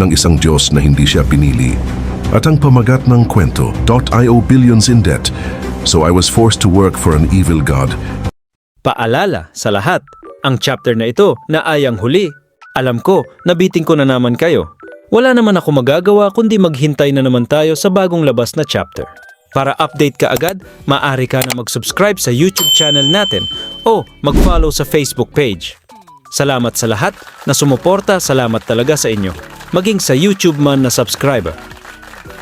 ng isang Diyos na hindi siya pinili. At ang pamagat ng kwento, .io billions in debt, so I was forced to work for an evil God. Paalala sa lahat, ang chapter na ito na ayang huli. Alam ko, nabiting ko na naman kayo. Wala naman ako magagawa kundi maghintay na naman tayo sa bagong labas na chapter. Para update ka agad, maaari ka na mag-subscribe sa YouTube channel natin o mag-follow sa Facebook page. Salamat sa lahat na sumuporta, salamat talaga sa inyo. Maging sa YouTube man na subscriber.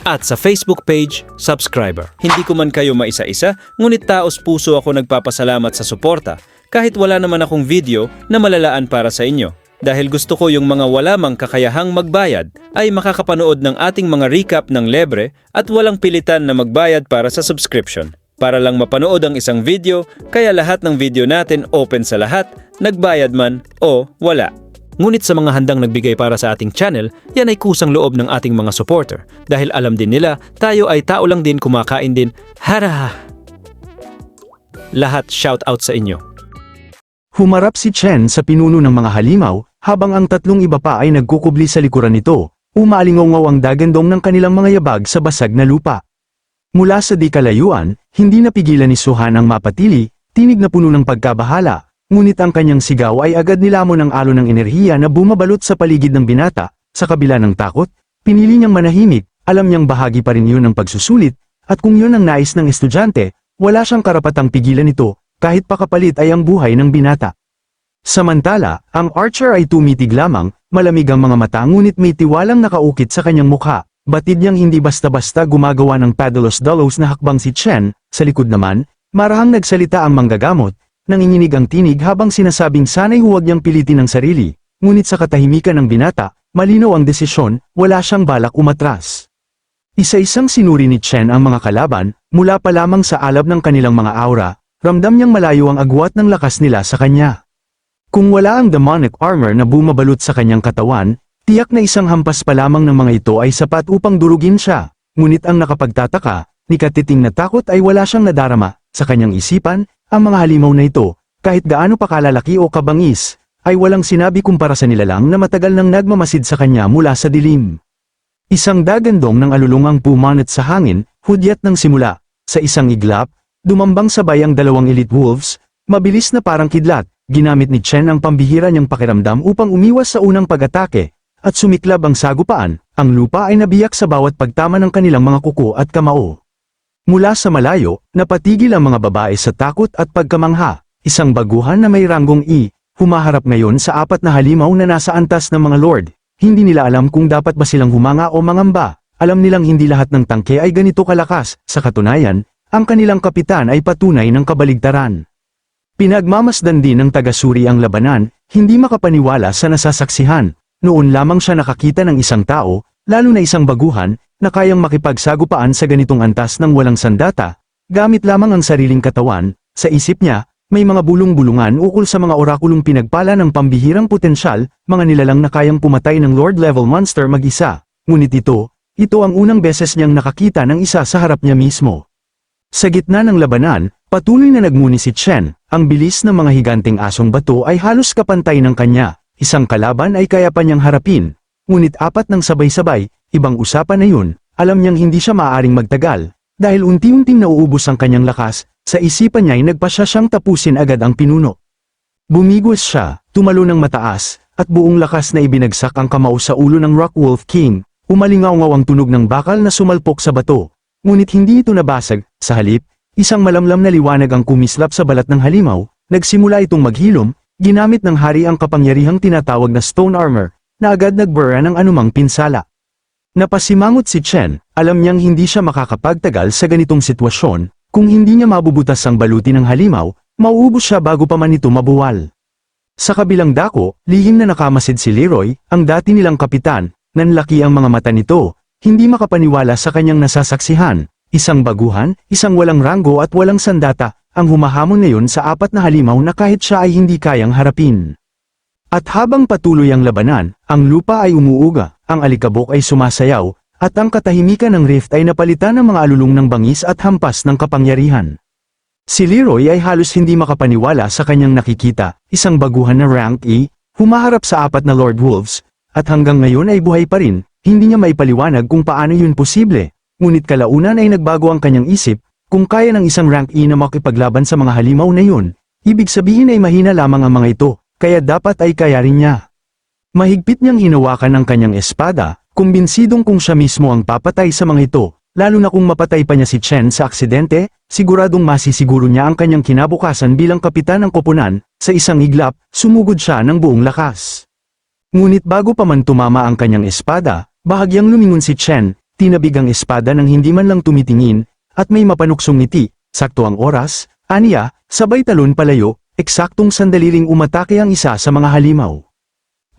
At sa Facebook page, subscriber. Hindi ko man kayo maisa-isa, ngunit taos puso ako nagpapasalamat sa suporta kahit wala naman akong video na malalaan para sa inyo. Dahil gusto ko yung mga wala mang kakayahang magbayad ay makakapanood ng ating mga recap ng lebre at walang pilitan na magbayad para sa subscription. Para lang mapanood ang isang video, kaya lahat ng video natin open sa lahat, nagbayad man o wala. Ngunit sa mga handang nagbigay para sa ating channel, yan ay kusang loob ng ating mga supporter. Dahil alam din nila, tayo ay tao lang din kumakain din. Hara! Lahat shout out sa inyo. Humarap si Chen sa pinuno ng mga halimaw, habang ang tatlong iba pa ay nagkukubli sa likuran nito, umalingongaw ang dagandong ng kanilang mga yabag sa basag na lupa. Mula sa di kalayuan, hindi napigilan ni Suhan ang mapatili, tinig na puno ng pagkabahala, ngunit ang kanyang sigaw ay agad nilamon ng alon ng enerhiya na bumabalot sa paligid ng binata, sa kabila ng takot, pinili niyang manahimik, alam niyang bahagi pa rin yun ng pagsusulit, at kung yun ang nais ng estudyante, wala siyang karapatang pigilan ito, kahit pakapalit ay ang buhay ng binata. Samantala, ang archer ay tumitig lamang, malamig ang mga mata ngunit may tiwalang nakaukit sa kanyang mukha. Batid niyang hindi basta-basta gumagawa ng padalos-dalos na hakbang si Chen, sa likod naman, marahang nagsalita ang manggagamot, nanginginig ang tinig habang sinasabing sana'y huwag niyang pilitin ang sarili, ngunit sa katahimikan ng binata, malinaw ang desisyon, wala siyang balak umatras. Isa-isang sinuri ni Chen ang mga kalaban, mula pa lamang sa alab ng kanilang mga aura, ramdam niyang malayo ang agwat ng lakas nila sa kanya. Kung wala ang demonic armor na bumabalot sa kanyang katawan, tiyak na isang hampas pa lamang ng mga ito ay sapat upang durugin siya. Ngunit ang nakapagtataka, ni katiting na takot ay wala siyang nadarama, sa kanyang isipan, ang mga halimaw na ito, kahit gaano pa kalalaki o kabangis, ay walang sinabi kumpara sa nilalang na matagal nang nagmamasid sa kanya mula sa dilim. Isang dagandong ng alulungang pumanat sa hangin, hudyat ng simula, sa isang iglap, dumambang sabay ang dalawang elite wolves, mabilis na parang kidlat, ginamit ni Chen ang pambihira niyang pakiramdam upang umiwas sa unang pag-atake, at sumiklab ang sagupaan, ang lupa ay nabiyak sa bawat pagtama ng kanilang mga kuko at kamao. Mula sa malayo, napatigil ang mga babae sa takot at pagkamangha, isang baguhan na may ranggong E, humaharap ngayon sa apat na halimaw na nasa antas ng mga lord, hindi nila alam kung dapat ba silang humanga o mangamba, alam nilang hindi lahat ng tangke ay ganito kalakas, sa katunayan, ang kanilang kapitan ay patunay ng kabaligtaran. Pinagmamasdan din ng tagasuri ang labanan, hindi makapaniwala sa nasasaksihan. Noon lamang siya nakakita ng isang tao, lalo na isang baguhan, na kayang makipagsagupaan sa ganitong antas ng walang sandata, gamit lamang ang sariling katawan, sa isip niya, may mga bulong-bulungan ukol sa mga orakulong pinagpala ng pambihirang potensyal, mga nilalang na kayang pumatay ng Lord-level monster mag-isa. Ngunit ito, ito ang unang beses niyang nakakita ng isa sa harap niya mismo. Sa gitna ng labanan, Patuloy na nagmuni si Chen, ang bilis ng mga higanting asong bato ay halos kapantay ng kanya, isang kalaban ay kaya pa niyang harapin, ngunit apat ng sabay-sabay, ibang usapan na yun, alam niyang hindi siya maaaring magtagal, dahil unti-unting nauubos ang kanyang lakas, sa isipan niya ay nagpasya siyang tapusin agad ang pinuno. Bumigwas siya, tumalo ng mataas, at buong lakas na ibinagsak ang kamao sa ulo ng Rockwolf King, umalingaw ang tunog ng bakal na sumalpok sa bato, ngunit hindi ito nabasag, sa halip, isang malamlam na liwanag ang kumislap sa balat ng halimaw, nagsimula itong maghilom, ginamit ng hari ang kapangyarihang tinatawag na stone armor, na agad nagbura ng anumang pinsala. Napasimangot si Chen, alam niyang hindi siya makakapagtagal sa ganitong sitwasyon, kung hindi niya mabubutas ang baluti ng halimaw, mauubos siya bago pa man ito mabuwal. Sa kabilang dako, lihim na nakamasid si Leroy, ang dati nilang kapitan, nanlaki ang mga mata nito, hindi makapaniwala sa kanyang nasasaksihan, isang baguhan, isang walang ranggo at walang sandata, ang humahamon ngayon sa apat na halimaw na kahit siya ay hindi kayang harapin. At habang patuloy ang labanan, ang lupa ay umuuga, ang alikabok ay sumasayaw, at ang katahimikan ng rift ay napalitan ng mga alulong ng bangis at hampas ng kapangyarihan. Si Leroy ay halos hindi makapaniwala sa kanyang nakikita, isang baguhan na rank E, humaharap sa apat na Lord Wolves, at hanggang ngayon ay buhay pa rin, hindi niya maipaliwanag kung paano yun posible, ngunit kalaunan ay nagbago ang kanyang isip, kung kaya ng isang rank E na makipaglaban sa mga halimaw na yun, ibig sabihin ay mahina lamang ang mga ito, kaya dapat ay kaya rin niya. Mahigpit niyang hinawakan ang kanyang espada, kumbinsidong kung siya mismo ang papatay sa mga ito, lalo na kung mapatay pa niya si Chen sa aksidente, siguradong masisiguro niya ang kanyang kinabukasan bilang kapitan ng koponan, sa isang iglap, sumugod siya ng buong lakas. Ngunit bago pa man tumama ang kanyang espada, bahagyang lumingon si Chen, tinabig ang espada ng hindi man lang tumitingin, at may mapanuksong ngiti, sakto ang oras, aniya, sabay talon palayo, eksaktong sandaliling umatake ang isa sa mga halimaw.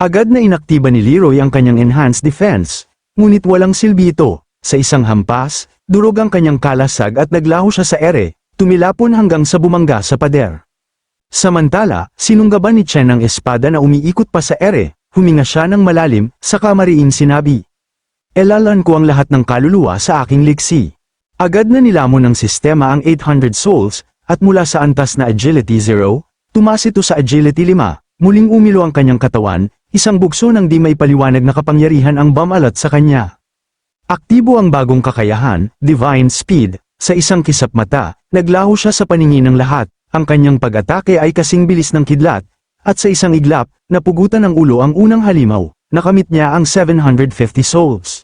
Agad na inaktiba ni Leroy ang kanyang enhanced defense, ngunit walang silbi ito, sa isang hampas, durog ang kanyang kalasag at naglaho siya sa ere, tumilapon hanggang sa bumangga sa pader. Samantala, sinunggaban ni Chen ang espada na umiikot pa sa ere, huminga siya ng malalim, sa kamariin sinabi. Elalan ko ang lahat ng kaluluwa sa aking liksi. Agad na nilamon ng sistema ang 800 souls, at mula sa antas na agility 0, tumas ito sa agility 5, muling umilo ang kanyang katawan, isang bugso ng di may paliwanag na kapangyarihan ang bumalat sa kanya. Aktibo ang bagong kakayahan, Divine Speed, sa isang kisap mata, naglaho siya sa paningin ng lahat, ang kanyang pag-atake ay kasing bilis ng kidlat, at sa isang iglap, napugutan ng ulo ang unang halimaw, nakamit niya ang 750 souls.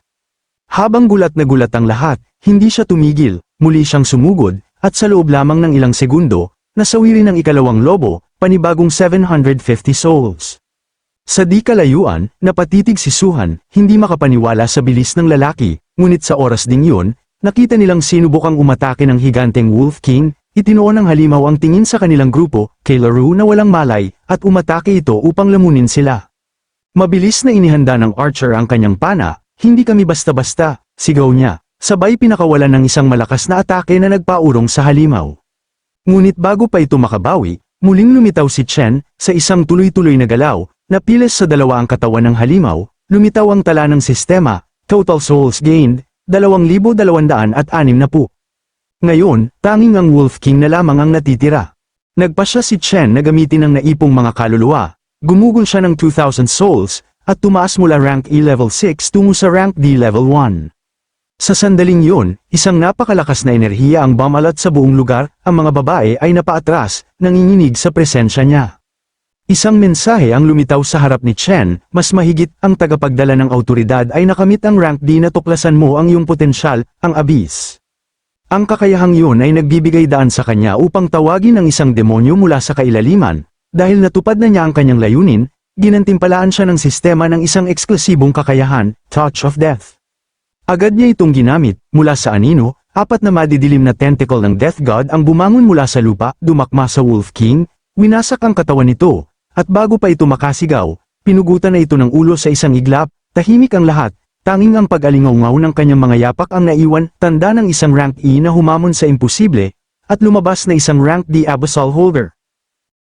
Habang gulat na gulat ang lahat, hindi siya tumigil, muli siyang sumugod, at sa loob lamang ng ilang segundo, nasawirin ng ikalawang lobo, panibagong 750 souls. Sa di kalayuan, napatitig si Suhan, hindi makapaniwala sa bilis ng lalaki, ngunit sa oras ding yun, nakita nilang sinubukang umatake ng higanteng Wolf King, itinuon ng halimaw ang tingin sa kanilang grupo, kay Laru na walang malay, at umatake ito upang lamunin sila. Mabilis na inihanda ng Archer ang kanyang pana, hindi kami basta-basta, sigaw niya, sabay pinakawalan ng isang malakas na atake na nagpaurong sa halimaw. Ngunit bago pa ito makabawi, muling lumitaw si Chen, sa isang tuloy-tuloy na galaw, Napiles sa dalawa ang katawan ng halimaw, lumitaw ang tala ng sistema, total souls gained, 2,260. Ngayon, tanging ang Wolf King na lamang ang natitira. Nagpasya si Chen na gamitin ang naipong mga kaluluwa, gumugol siya ng 2,000 souls, at tumaas mula rank E level 6 tungo sa rank D level 1. Sa sandaling yun, isang napakalakas na enerhiya ang bumalat sa buong lugar, ang mga babae ay napaatras, nanginginig sa presensya niya. Isang mensahe ang lumitaw sa harap ni Chen, mas mahigit ang tagapagdala ng autoridad ay nakamit ang rank D na tuklasan mo ang iyong potensyal, ang abyss. Ang kakayahang yun ay nagbibigay daan sa kanya upang tawagin ang isang demonyo mula sa kailaliman, dahil natupad na niya ang kanyang layunin, ginantimpalaan siya ng sistema ng isang eksklusibong kakayahan, Touch of Death. Agad niya itong ginamit, mula sa anino, apat na madidilim na tentacle ng Death God ang bumangon mula sa lupa, dumakma sa Wolf King, winasak ang katawan nito, at bago pa ito makasigaw, pinugutan na ito ng ulo sa isang iglap, tahimik ang lahat, tanging ang pag-alingaw ng kanyang mga yapak ang naiwan, tanda ng isang rank E na humamon sa imposible, at lumabas na isang rank D Abyssal Holder.